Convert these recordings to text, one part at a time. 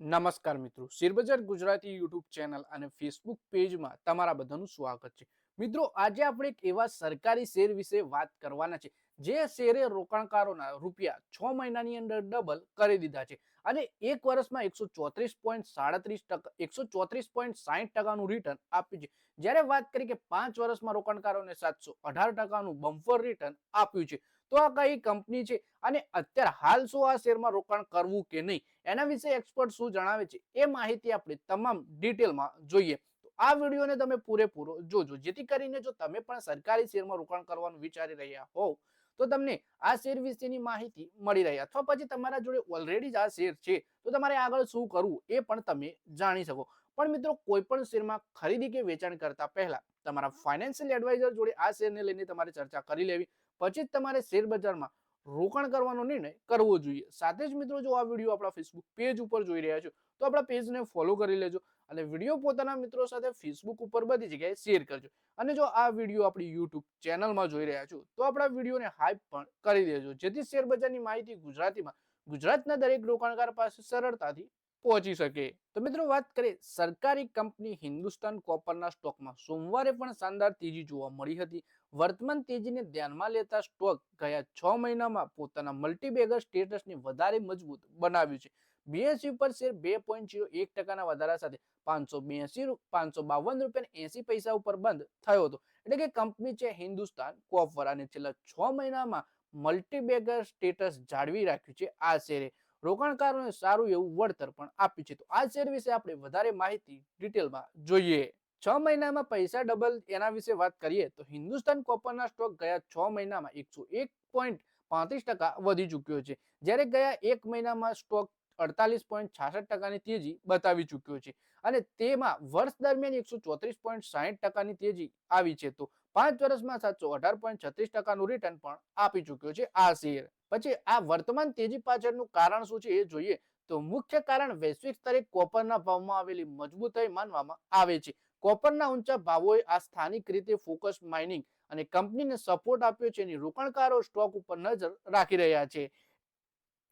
નમસ્કાર મિત્રો. શેરબજાર ગુજરાતી યુટ્યુબ ચેનલ અને ફેસબુક પેજમાં તમારા બધાનું સ્વાગત છે. મિત્રો, આજે આપણે એક એવા સરકારી શેર વિશે વાત કરવાના છે, જે શેરે રોકાણકારોના રૂપિયા છ મહિનાની અંદર ડબલ કરી દીધા છે અને એક વર્ષમાં એકસો ચોત્રીસ પોઈન્ટ સાડત્રીસ ટકા, એકસો ચોત્રીસ પોઈન્ટ સાહીઠ ટકાનું રિટર્ન આપ્યું છે. જ્યારે વાત કરી કે પાંચ વર્ષમાં રોકાણકારોને સાતસો અઢાર ટકાનું બમ્ફર રિટર્ન આપ્યું છે તો આ કઈ કંપની છે? અને અત્યારે હાલ શું આ શેરમાં રોકાણ કરવું કે નહીં? એના વિશે એક્સપર્ટ શું જણાવે છે? એ માહિતી આપણે તમામ ડિટેલમાં જોઈએ. તો આ વિડીયોને તમે પૂરેપૂરો જોજો. જેથી કરીને જો તમે પણ સરકારી શેરમાં રોકાણ કરવાનું વિચારી રહ્યા હોવ, તો તમને આ શેર વિશેની માહિતી મળી રહી. અથવા પછી તમારા જોડે ઓલરેડી જ આ શેર છે, તો તમારે આગળ શું કરવું એ પણ તમે જાણી શકો. પણ મિત્રો કોઈ પણ શેરમાં ખરીદી કે વેચાણ કરતા પહેલા તમારા ફાઇનાન્શિયલ એડવાઇઝર જોડે આ શેરને લઈને તમારે ચર્ચા કરી લેવી. પછી જ તમારે શેર બજારમાં રોકાણ કરવાનો નિર્ણય કરવો જોઈએ. સાથે જ મિત્રો જો આ વીડિયો આપણા ફેસબુક પેજ ઉપર જોઈ રહ્યા છો, તો આપણા પેજને ફોલો કરી લેજો અને વીડિયો પોતાના મિત્રો સાથે ફેસબુક ઉપર બધી જગ્યાએ શેર કરજો. અને જો આ વીડિયો આપણી યુટ્યુબ ચેનલમાં જોઈ રહ્યા છો, તો આપણા વિડીયોને હાઈપ પણ કરી દેજો. જેથી શેર બજારની માહિતી ગુજરાતીમાં ગુજરાતના દરેક રોકાણકાર પાસે સરળતાથી પહોંચી શકે. તો મિત્રો વાત કરીએ સરકારી કંપની હિન્દુસ્તાન કોપરના સ્ટોકમાં. સોમવારે પણ શાનદાર તેજી જોવા મળી હતી. વર્તમાન તેજીને ધ્યાનમાં લેતા સ્ટોક ગયા છ મહિનામાં પોતાના મલ્ટીબેગર સ્ટેટસને વધારે મજબૂત બનાવ્યું છે. બીએસસી પર શેર બે પોઈન્ટ જીરો એક ટકાના વધારા સાથે પાંચસો બેસી પાંચસો બાવન રૂપિયા એસી પૈસા ઉપર બંધ થયો હતો. એટલે કે કંપની છે હિન્દુસ્તાન કોપર. અને છેલ્લા છ મહિનામાં મલ્ટીબેગર સ્ટેટસ જાળવી રાખ્યું છે આ શેરે. રોકાણકારોને સારું એવું વળતર પણ આપ્યું છે. તો આ શેર વિશે આપણે વધારે માહિતી ડિટેલમાં જોઈએ. છ મહિનામાં પૈસા ડબલ એના વિશે વાત કરીએ તો હિન્દુસ્તાન કોપરના સ્ટોક ગયા છ મહિનામાં એકસો એક પોઈન્ટ પાંત્રીસ ટકા વધી ચૂક્યો છે, જ્યારે ગયા એક મહિનામાં સ્ટોક અડતાલીસ પોઈન્ટ છાસઠ ટકાની તેજી બતાવી ચૂક્યો છે. અને તેમાં વર્ષ દરમિયાન એકસો ચોત્રીસ પોઈન્ટ સાહીઠ ટકાની તેજી આવી છે. તો પાંચ વર્ષમાં સાતસો અઢાર પોઈન્ટ છત્રીસ ટકાનું રિટર્ન પણ આપી ચૂક્યો છે આ શેર પછી આ વર્તમાન તેજી પાછળનું કારણ શું છે એ જોઈએ તો મુખ્ય કારણ વૈશ્વિક સ્તરે કોપરના ભાવમાં આવેલી મજબૂતાઈ માનવામાં આવે છે. કોપરના ઊંચા ભાવોએ આ સ્થાનિક રીતે ફોકસ માઇનિંગ અને કંપનીને સપોર્ટ આપ્યો છે એની રોકાણકારો સ્ટોક ઉપર નજર રાખી રહ્યા છે.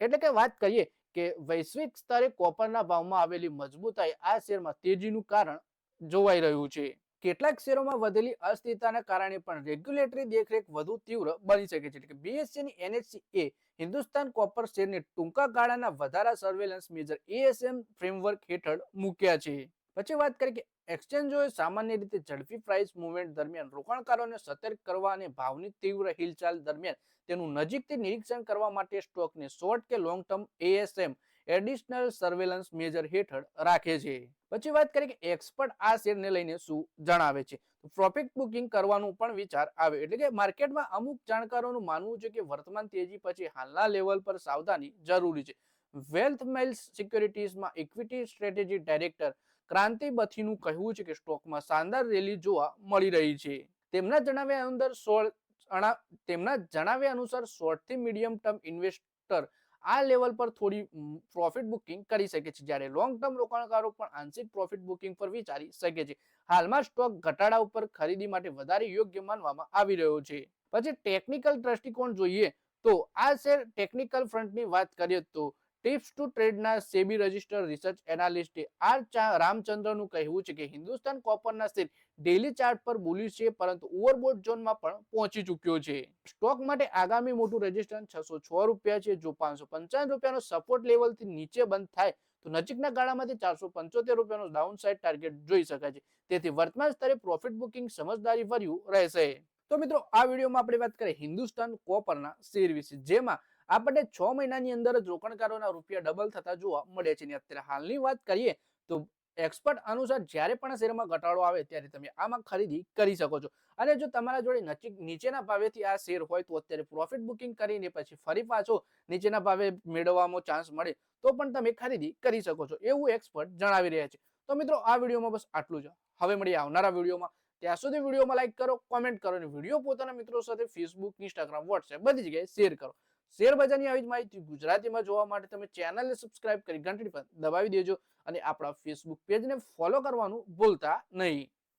એટલે કે વાત કરીએ કે વૈશ્વિક સ્તરે કોપરના ભાવમાં આવેલી મજબૂતાઈ આ શેરમાં તેજીનું કારણ જોવાઈ રહ્યું છે. કેટલાક શેરોમાં વધેલી અસ્થિરતાના કારણે પણ રેગ્યુલેટરી દેખરેખ વધુ તીવ્ર બની શકે છે. એટલે કે બીએસસી ની એનએચસી એ હિન્દુસ્તાન કોપર શેરને ટૂંકા ગાળાના વધારા સર્વેલન્સ મેજર એએસએમ ફ્રેમવર્ક હેઠળ મૂક્યા છે. પછી વાત કરીએ કે એક્સચેન્જોએ સામાન્ય રીતે ઝડપી પ્રાઇસ મુવમેન્ટ દરમિયાન રોકાણકારોને સતર્ક કરવા અને ભાવની તીવ્ર હિલચાલ દરમિયાન તેનું નજીકથી નિરીક્ષણ કરવા માટે સ્ટોકને શોર્ટ કે long term ASM additional surveillance measure હેઠળ રાખે છે. પછી વાત કરીએ કે એક્સપર્ટ આ શેરને લઈને શું જણાવે છે? પ્રોફિટ બુકિંગ કરવાનું પણ વિચાર આવે. એટલે કે માર્કેટમાં અમુક જાણકારોનું માનવું છે કે વર્તમાન તેજી પછી હાલના લેવલ પર સાવધાની જરૂરી છે. વેલ્થ મેલ્સ સિક્યોરિટીઝમાં ઇક્વિટી સ્ટ્રેટેજી ડાયરેક્ટર ક્રાંતિ બથીનું કહેવું છે કે સ્ટોકમાં શાનદાર રેલી જોવા મળી રહી છે. તેમના જણાવ્યા અંદર સોળ તેમના જણાવ્યા અનુસાર શોર્ટથી મીડિયમ ટર્મ ઇન્વેસ્ટર આ લેવલ પર થોડી પ્રોફિટ બુકિંગ કરી શકે છે. જ્યારે લોંગ ટર્મ રોકાણકારો પણ આંશિક પ્રોફિટ બુકિંગ પર વિચારી શકે છે. હાલમાં સ્ટોક ઘટાડા ઉપર ખરીદી માટે વધારે યોગ્ય માનવામાં આવી રહ્યો છે. પછી ટેકનિકલ દ્રષ્ટિકોણ જોઈએ તો આ શેર ટેકનિકલ ફ્રન્ટની વાત કરીએ તો ટિપ્સ ટુ ટ્રેડના સેબી રજિસ્ટર રિસર્ચ એનાલિસ્ટે આર રામચંદ્રનું કહેવું છે કે હિન્દુસ્તાન કોપરના શેર ડેલી ચાર્ટ પર બુલિશ છે, પરંતુ ઓવરબોટ ઝોનમાં પણ પહોંચી ચૂક્યો છે. સ્ટોક માટે આગામી મોટું રેઝિસ્ટન્સ છસો છ રૂપિયા છે, જો પાંચસો પંચાવન રૂપિયાનો સપોર્ટ લેવલથી નીચે બંધ થાય, તો નજીકના ગાળામાંથી ચારસો પંચોતેર રૂપિયાનો ડાઉન સાઇડ ટાર્ગેટ જોઈ શકાય છે. તેથી વર્તમાન સ્તરે પ્રોફિટ બુકિંગ સમજદારી ભર્યું રહેશે. તો મિત્રો, આ વિડીયોમાં આપણે વાત કરીએ હિન્દુસ્તાન કોપરના શેર વિશે, જેમાં આપણને છ મહિનાની અંદર જ રોકાણકારોના રૂપિયા ડબલ થતા જોવા મળે છે. અને અત્યારે હાલની વાત કરીએ તો એક્સપર્ટ અનુસાર જ્યારે પણ શેરમાં ઘટાડો આવે ત્યારે તમે આમાં ખરીદી કરી શકો છો. અને જો તમારા જોડે નજીક નીચેના ભાવેથી આ શેર હોય તો અત્યારે પ્રોફિટ બુકિંગ કરીને પછી ફરી પાછો નીચેના ભાવે મેળવવામાં ચાન્સ મળે તો પણ તમે ખરીદી કરી શકો છો એવું એક્સપર્ટ જણાવી રહ્યા છે. તો મિત્રો, આ વિડીયોમાં બસ આટલું જ. હવે મળીએ આવનારા વિડીયોમાં. ત્યાં સુધી વિડીયોમાં લાઇક કરો કોમેન્ટ કરો અને વીડિયો પોતાના મિત્રો સાથે ફેસબુક ઇન્સ્ટાગ્રામ વોટ્સએપ બધી જગ્યાએ શેર કરો. શેર બજારની આવી જ માહિતી ગુજરાતીમાં જોવા માટે તમે ચેનલને સબસ્ક્રાઇબ કરી ઘંટડી પર દબાવી દેજો અને આપણા ફેસબુક પેજને ફોલો કરવાનું ભૂલતા નહીં.